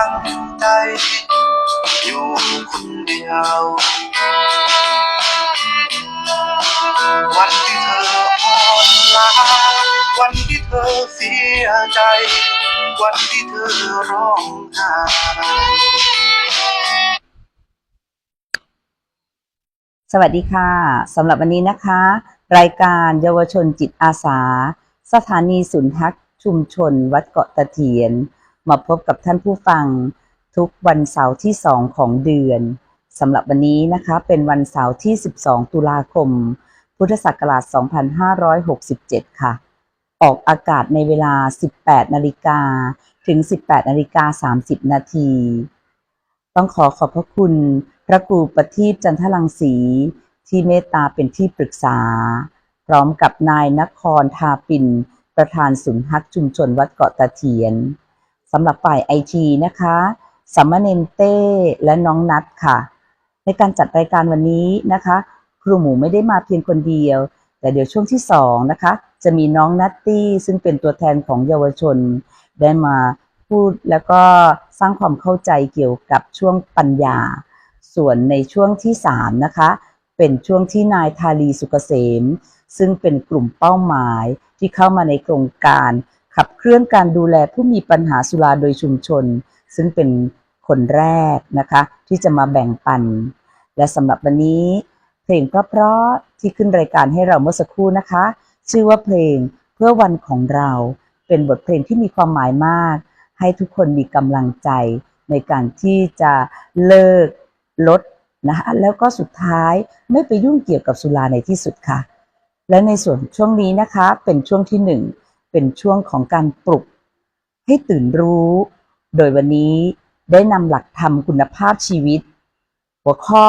กำลังใจ อยู่คนเดียว วันที่เธออ่อนล้าวันที่เธอเสียใจ วันที่เธอร้องไห้สวัสดีค่ะสำหรับวันนี้นะคะ รายการเยาวชนจิตอาสา สถานีศูนย์พักชุมชน วัดเกาะตะเถียน มาพบกับท่านผู้ฟังทุกวันเสาร์ที่ 2 ของเดือนสำหรับวันนี้นะคะเป็นวันเสาร์ที่ 12 ตุลาคม พุทธศักราช 2567 ค่ะ ออกอากาศในเวลา 18 นาฬิกาถึง 18 นาฬิกา 30 นาที ต้องขอขอบพระคุณพระครูประทีปจันทรังสีที่เมตตาเป็นที่ปรึกษา พร้อมกับนายนครทาปิน ประธานศูนย์ฮักชุมชนวัดเกาะตะเถียน สำหรับฝ่ายไอทีนะคะสัมมเนนเต้และน้องนัดค่ะ ในการจัดรายการวันนี้นะคะ ครูหมูไม่ได้มาเพียงคนเดียว แต่เดี๋ยวช่วงที่สองนะคะ จะมีน้องนัตตี้ซึ่งเป็นตัวแทนของเยาวชน ได้มาพูดแล้วก็สร้างความเข้าใจเกี่ยวกับช่วงปัญญา ส่วนในช่วงที่3นะคะ เป็นช่วงที่นายทาลีสุกเกษม ซึ่งเป็นกลุ่มเป้าหมายที่เข้ามาในโครงการ ขับเคลื่อนการดูแลผู้มีปัญหาสุราโดยชุมชน ซึ่งเป็นคนแรกนะคะ ที่จะมาแบ่งปัน และสำหรับวันนี้ เพลงเพราะๆที่ขึ้นรายการให้เราเมื่อสักครู่นะคะ ชื่อว่าเพลงเพื่อวันของเรา เป็นบทเพลงที่มีความหมายมาก ให้ทุกคนมีกำลังใจในการที่จะเลิกลดนะคะแล้วก็สุดท้ายไม่ไปยุ่งเกี่ยวกับสุราในที่สุดค่ะ และในส่วนช่วงนี้นะคะเป็นช่วงที่หนึ่ง เป็นช่วงของการปลุก ให้ตื่นรู้ โดยวันนี้ได้นำหลักธรรมคุณภาพชีวิต หัวข้อ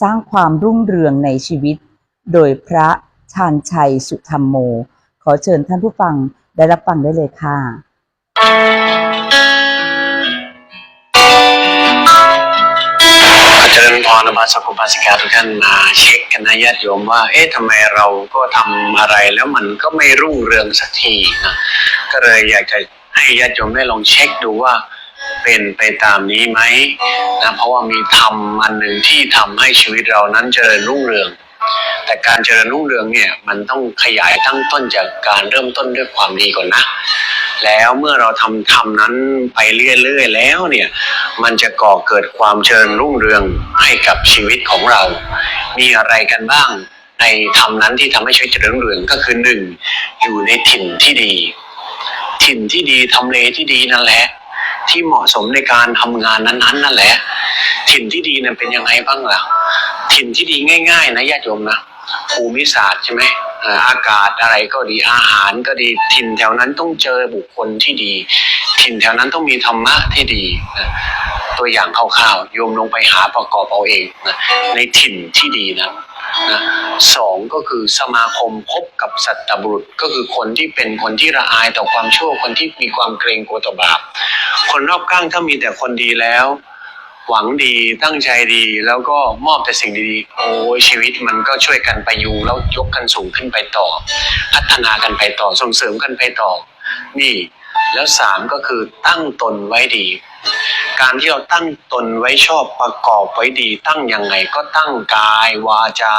สร้างความรุ่งเรืองในชีวิต โดยพระชาญชัยสุธรรมโม ขอเชิญท่านผู้ฟังได้รับฟังได้เลยค่ะ เจริญพรบาสกุบาสิกาทุกท่านมาเช็คกันนะญาติโยมว่า เอ๊ะทำไมเราก็ทำอะไรแล้วมันก็ไม่รุ่งเรืองสักทีนะก็เลยอยากจะให้ญาติโยมได้ลองเช็คดูว่าเป็นไปตามนี้ไหมนะเพราะว่ามีธรรมอันหนึ่งที่ทำให้ชีวิตเรานั้นเจริญรุ่งเรือง แต่การเจริญรุ่งเรืองเนี่ยมันต้องขยายตั้งต้นจากการเริ่มต้นด้วยความดีก่อนนะ แล้วเมื่อเราทำทำนั้นไปเรื่อยๆแล้วเนี่ย มันจะก่อเกิดความเจริญรุ่งเรืองให้กับชีวิตของเรา มีอะไรกันบ้างในธรรมนั้นที่ทำให้ชีวิตเจริญรุ่งเรืองก็คือหนึ่งอยู่ในถิ่นที่ดี ถิ่นที่ดีทำเลที่ดีนั่นแหละ ที่เหมาะสมในการทำงานนั้นๆนั่นแหละ ถิ่นที่ดีนั้นเป็นยังไงบ้างล่ะถิ่นที่ดีง่าย ๆ นะญาติโยมนะภูมิศาสตร์ใช่ไหม อากาศอะไรก็ดีอาหารก็ดีถิ่นแถวนั้นต้องเจอบุคคลที่ดี ถิ่นแถวนั้นต้องมีธรรมะที่ดีนะตัวอย่างคร่าวๆโยมลงไปหาประกอบเอาเองนะในถิ่นที่ดีนะนะสองก็คือสมาคมพบกับสัตตบุรุษก็คือคนที่เป็นคนที่ละอายต่อความชั่วคนที่มีความเกรงกลัวต่อบาปคนรอบข้างถ้ามีแต่คนดีแล้ว หวังดีตั้งใจดี แล้วก็มอบแต่สิ่งดีๆ โอ้ยชีวิตมันก็ช่วยกันไปยุงแล้วยกกันสูงขึ้นไปต่อ พัฒนากันไปต่อส่งเสริมกันไปต่อ นี่ แล้วสามก็คือตั้งตนไว้ดี การที่เราตั้งตนไว้ชอบประกอบไว้ดี ตั้งยังไงก็ตั้งกายวาจา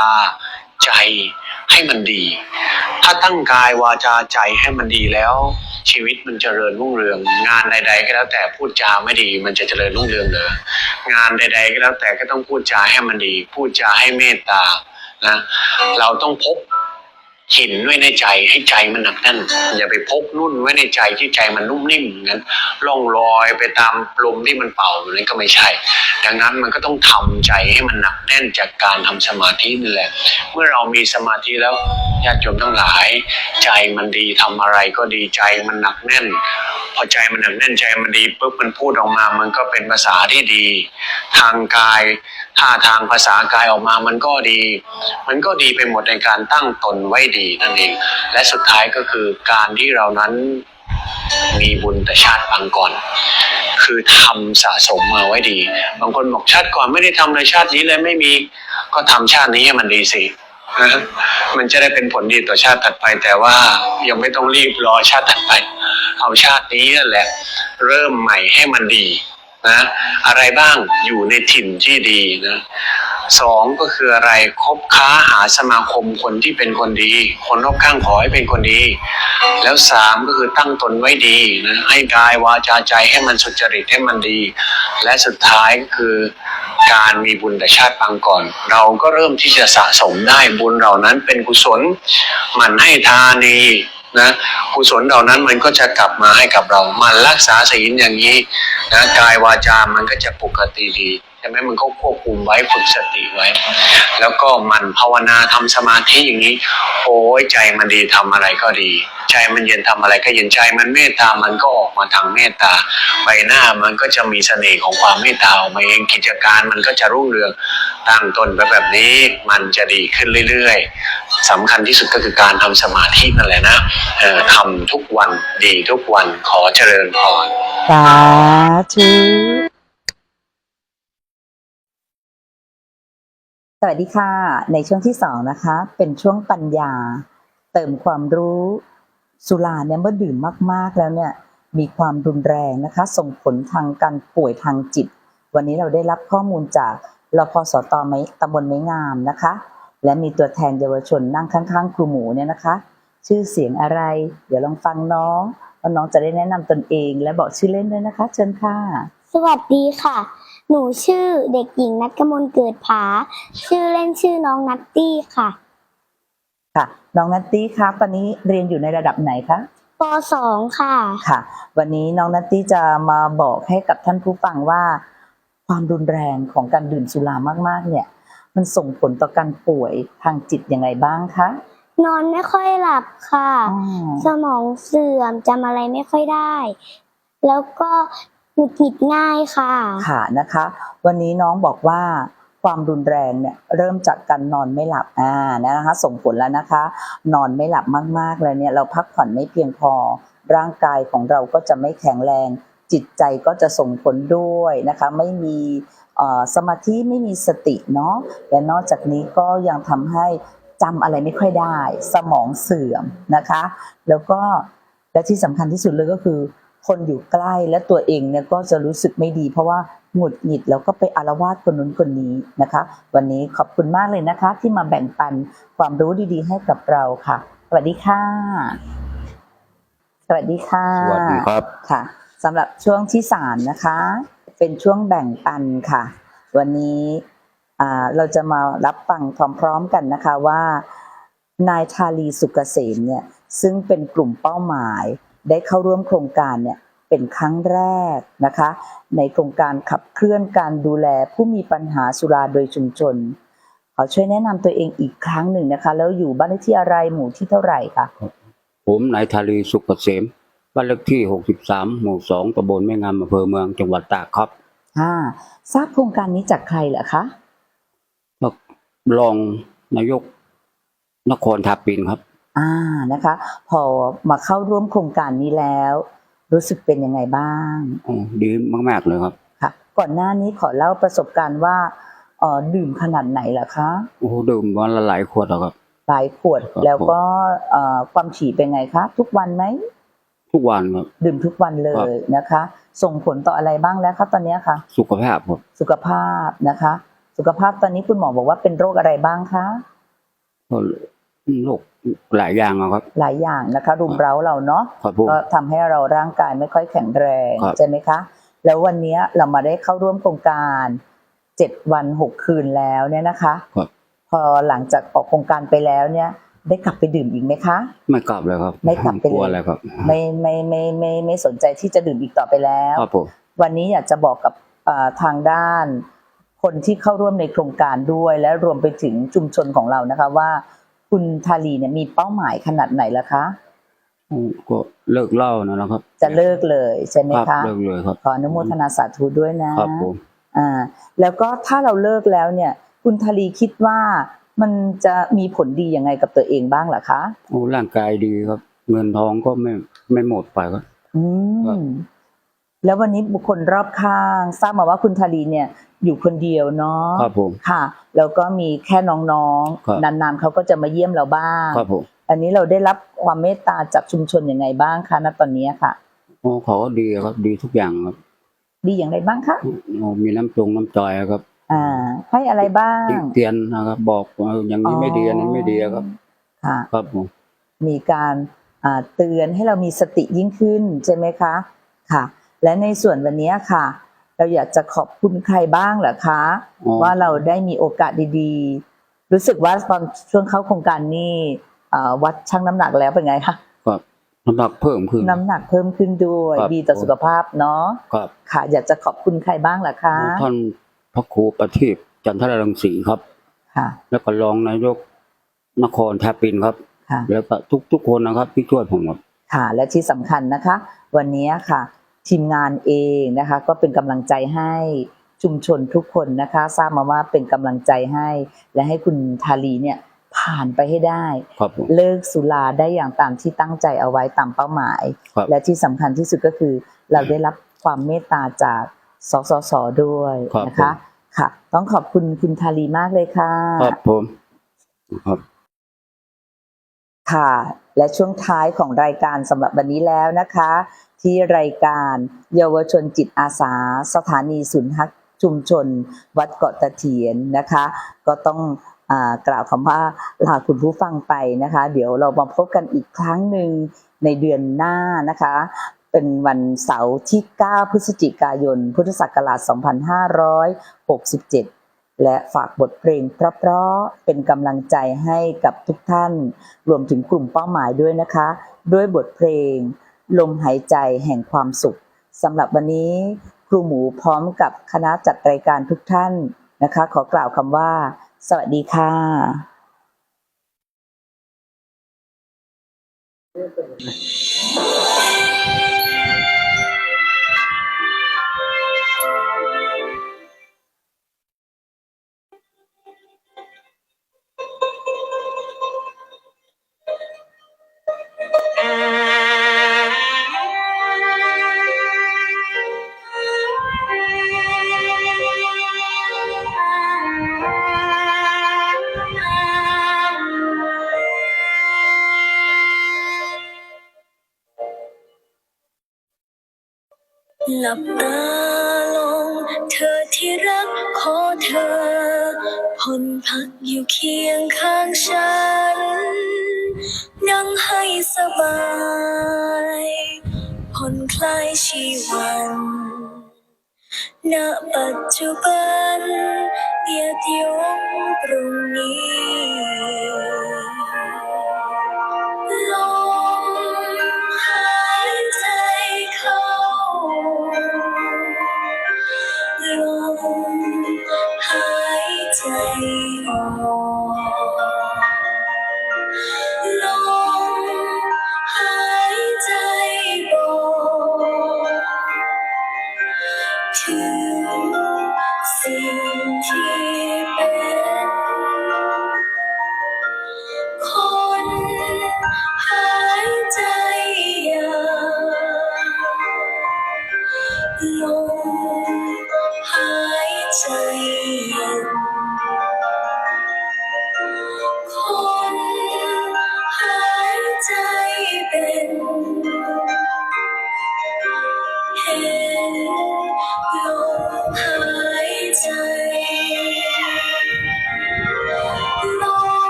ใจให้มันดี ถ้าตั้งกายวาจาใจให้มันดีแล้ว ชีวิตมันเจริญรุ่งเรือง งานใด ๆ ก็แล้วแต่พูดจาไม่ดี มันจะเจริญรุ่งเรืองเหรองานใด ๆ ก็แล้วแต่ก็ต้องพูดจาให้มันดี พูดจาให้เมตตานะเราต้องพบ หินไว้ในใจให้ใจมันหนักแน่นอย่าไปพกนุ่นไว้ในใจที่ใจมันนุ่มนิ่มงั้นล่องลอยไปตามลมที่มันเป่าอย่างนั้นก็ไม่ใช่ ดังนั้นมันก็ต้องทำใจให้มันหนักแน่นจากการทำสมาธินี่แหละ เมื่อเรามีสมาธิแล้วญาติโยมทั้งหลาย ใจมันดีทำอะไรก็ดีใจมันหนักแน่น พอใจมันหนักแน่นใจมันดีปุ๊บมันพูดออกมา มันก็เป็นภาษาที่ดี ทางกายท่าทางภาษากายออกมามันก็ดี มันก็ดีไปหมดในการตั้งตนไว้ดีนั่นเองและสุดท้ายก็คือการที่เรานั้นมีบุญแต่ชาติปางก่อน คือทำสะสมมาไว้ดี บางคนบอกชาติก่อนไม่ได้ทำเลยชาตินี้เลยไม่มีก็ทำชาตินี้ให้มันดีสิมันจะได้เป็นผลดีต่อชาติถัดไปแต่ว่ายังไม่ต้องรีบรอชาติถัดไป เอาชาตินี้นั่นแหละ เริ่มใหม่ให้มันดีนะอะไรบ้างอยู่ในถิ่นที่ดีนะสองก็คืออะไรคบค้าหาสมาคมคนที่เป็นคนดี คนรอบข้างขอให้เป็นคนดี แล้วสามก็คือตั้งตนไว้ดีนะให้กายวาจาใจให้มันสุจริตให้มันดี และสุดท้ายก็คือการมีบุญแต่ชาติปางก่อน เราก็เริ่มที่จะสะสมได้บุญเหล่านั้นเป็นกุศลหมันให้ทานี นะกุศลเหล่านั้นมันก็จะกลับมาให้กับเรา มันรักษาศีลอย่างนี้นะกายวาจามันก็จะปกติดี ใช่ไหมมันก็ควบคุมไว้ฝึกสติไว้ แล้วก็มันภาวนาทำสมาธิอย่างนี้ โอ้ยใจมันดีทำอะไรก็ดี ใจมันเย็นทำอะไรก็เย็นใจมันเมตตามันก็ออกมาทางเมตตา ใบหน้ามันก็จะมีเสน่ห์ของความเมตตาออกมาเองกิจการมันก็จะรุ่งเรืองตั้งต้นไปแบบนี้มันจะดีขึ้นเรื่อยๆสำคัญที่สุดก็คือการทำสมาธินั่นแหละนะเออทำทุกวันดีทุกวันขอเจริญพรสาธุ สวัสดีค่ะ ในช่วงที่สองนะคะ เป็นช่วงปัญญา เติมความรู้สุราเนี่ยเมื่อดื่มมากๆแล้วเนี่ยมีความรุนแรงนะคะ ส่งผลทางการป่วยทางจิต วันนี้เราได้รับข้อมูลจากรพสตไม้ตำบลไม้งามนะคะ และมีตัวแทนเยาวชนนั่งข้างๆ ครูหมูเนี่ยนะคะ ชื่อเสียงอะไร เดี๋ยวลองฟังน้องว่าน้องจะได้แนะนำตนเอง และบอกชื่อเล่นด้วยนะคะ เชิญค่ะ สวัสดีค่ะ หนูชื่อเด็กหญิงนัทกมลเกิดผา ชื่อเล่นชื่อน้องนัตตี้ค่ะ ค่ะ น้องนัตตี้ครับตอนนี้เรียนอยู่ในระดับไหนคะป .2 ค่ะ ค่ะ วันนี้น้องนัตตี้จะมาบอกให้กับท่านผู้ฟังว่า ความรุนแรงของการดื่มสุรามาก ๆ เนี่ย มันส่งผลต่อการป่วยทางจิตยังไงบ้างคะนอนไม่ค่อยหลับค่ะอ๋อสมองเสื่อมจำอะไรไม่ค่อยได้ แล้วก็ หงุดหงิดง่ายค่ะ ค่ะนะคะ วันนี้น้องบอกว่าความรุนแรงเนี่ยเริ่มจากการนอนไม่หลับอ่านะคะ ส่งผลแล้วนะคะ นอนไม่หลับมากๆเลยเนี่ยเราพักผ่อนไม่เพียงพอ ร่างกายของเราก็จะไม่แข็งแรง จิตใจก็จะส่งผลด้วยนะคะ ไม่มีสมาธิไม่มีสติเนาะและนอกจากนี้ก็ยังทำให้จำอะไรไม่ค่อยได้ สมองเสื่อมนะคะ แล้วก็และที่สำคัญที่สุดเลยก็คือ คนอยู่ใกล้และตัวเองเนี่ยก็จะรู้สึกไม่ดี เพราะว่าหงุดหงิดแล้วก็ไปอารวาสคนนู้นคนนี้นะคะ วันนี้ขอบคุณมากเลยนะคะ ที่มาแบ่งปันความรู้ดีๆ ให้กับเราค่ะ สวัสดีค่ะ สวัสดีค่ะ สวัสดีครับค่ะสำหรับช่วงที่สามนะคะ เป็นช่วงแบ่งปันค่ะ วันนี้อ่าเราจะมารับฟังพร้อมๆกันนะคะว่านายชาลีสุกเกษมเนี่ยซึ่งเป็นกลุ่มเป้าหมาย ได้เข้าร่วมโครงการเนี่ยเป็นครั้งแรกนะคะ ในโครงการขับเคลื่อนการดูแลผู้มีปัญหาสุราโดยชุมชนขอช่วยแนะนำตัวเองอีกครั้งหนึ่งนะคะ แล้วอยู่บ้านเลขที่อะไรหมู่ที่เท่าไหร่คะผมนายธารีสุขเกษมบ้านเลขที่ 63 หมู่ 2ตำบลแม่งามอำเภอเมืองจังหวัดตากครับอ่าทราบโครงการนี้จากใครเหรอคะรองนายกนครทาปินครับ อ่านะคะ พอมาเข้าร่วมโครงการนี้แล้ว รู้สึกเป็นยังไงบ้างอ๋อดีมากๆเลยครับค่ะ ก่อนหน้านี้ขอเล่าประสบการณ์ว่าเออดื่มขนาดไหนล่ะคะโอ้โหดื่มวันละหลายขวดแล้วครับหลายขวดครับแล้วก็เอ่อความฉี่เป็นไงคะทุกวันไหมทุกวันครับดื่มทุกวันเลยนะคะ ส่งผลต่ออะไรบ้างแล้วคะตอนเนี้ยคะสุขภาพครับสุขภาพนะคะ สุขภาพตอนนี้คุณหมอบอกว่าเป็นโรคอะไรบ้างคะก็โรค หลายอย่างอะครับ หลายอย่างนะคะรุมเร้าเราเนาะครับผม ก็ทำให้เราร่างกายไม่ค่อยแข็งแรงครับ ใช่ไหมคะ แล้ววันเนี้ยเรามาได้เข้าร่วมโครงการเจ็ดวันหกคืนแล้วเนี่ยนะคะ ครับพอหลังจากออกโครงการไปแล้วเนี่ย ได้กลับไปดื่มอีกไหมคะ ไม่กลับเลยครับไม่กลับไปเลย กลัวอะไรครับไม่ไม่ไม่ไมไม่ไม่สนใจที่จะดื่มอีกต่อไปแล้ว ครับผม วันนี้อยากจะบอกกับอ่าทางด้าน คนที่เข้าร่วมในโครงการด้วย และรวมไปถึงชุมชนของเรานะคะว่า คุณทาลีเนี่ยมีเป้าหมายขนาดไหนล่ะคะอืมก็เลิกเหล่านะครับ จะเลิกเลยใช่ไหมครับคะเลิกเลยครับขออนุโมทนาสาธุด้วยนะครับผมอ่า แล้วก็ถ้าเราเลิกแล้วเนี่ย คุณทาลีคิดว่ามันจะมีผลดียังไงกับตัวเองบ้างล่ะคะโอ้ร่างกายดีครับ เงินทองก็ไม่ไม่หมดไปครับอืครับมแล้ววันนี้บุคคลรอบข้าง ทราบมาว่าคุณทาลีเนี่ย อยู่คนเดียวเนาะครับผมค่ะแล้วก็มีแค่น้องครับๆนานๆเขาก็จะมาเยี่ยมเราบ้างครับผมอันนี้เราได้รับความเมตตาจากชุมชนยังไงบ้างคะณตอนนี้ค่ะโอ้เขาก็ดีครับดีทุกอย่างครับ ดีอย่างไรบ้างคะโอ้มีน้ำจงน้ำใจครับ อ่า ให้อะไรบ้างติเตียนนะครับ บอกว่าอย่างนี้ไม่ดีอันนี้ไม่ดีครับค่ะครับผมมีการอ่าเตือนให้เรามีสติยิ่งขึ้นใช่ไหมคะ ค่ะ และในส่วนวันนี้ค่ะ เราอยากจะขอบคุณใครบ้างเหรอคะอ๋อว่าเราได้มีโอกาสดีๆ รู้สึกว่าตอนช่วงเข้าโครงการนี่อ่าวัดชั่งน้ำหนักแล้วเป็นไงคะครับน้ำหนักเพิ่มขึ้น น้ำหนักเพิ่มขึ้นด้วยครับดีต่อสุขภาพเนาะครับค่ะอยากจะขอบคุณใครบ้างเหรอคะท่านพระครูประทีปจันทรรังสีครับค่ะ แล้วก็รองนายกนครแทบปินครับค่ะแล้วก็ทุกทุกๆคนนะครับที่ช่วยผมครับค่ะ และที่สำคัญนะคะ วันนี้ค่ะ ทีมงานเองนะคะ ก็เป็นกำลังใจให้ชุมชนทุกคนนะคะ ทราบมาว่าเป็นกำลังใจให้ และให้คุณทาลีเนี่ยผ่านไปให้ได้ครับผมเลิกสุราได้อย่างตามที่ตั้งใจเอาไว้ตามเป้าหมายครับและที่สำคัญที่สุดก็คือเราได้รับความเมตตาจากสสสด้วยครับนะคะค่ะ ต้องขอบคุณคุณทาลีมากเลยค่ะครับผมครับค่ะ และช่วงท้ายของรายการสำหรับวันนี้แล้วนะคะ ที่รายการ เยาวชนจิตอาสา สถานีศูนย์ฮักชุมชน วัดเกาะตะเถียนนะคะ ก็ต้องอกล่าวคำว่าลาคุณผู้ฟังไปนะคะ เดี๋ยวเรามาพบกันอีกครั้งหนึ่งในเดือนหน้านะคะ เป็นวันเสาร์ที่ 9 พฤศจิกายน พุทธศักราช 2567 และฝากบทเพลงเพราะๆเป็นกำลังใจให้กับทุกท่าน รวมถึงกลุ่มเป้าหมายด้วยนะคะ ด้วยบทเพลง ลมหายใจแห่งความสุขสำหรับวันนี้ครูหมูพร้อมกับคณะจัดรายการทุกท่านนะคะ ขอกล่าวคำว่า สวัสดีค่ะ ลับตาลง เธอที่รักขอเธอพ้นพักอยู่เคียงข้างฉัน นั่งให้สบายผ่อนคลายชีวันณปัจจุบันอย่าโยงตรงนี้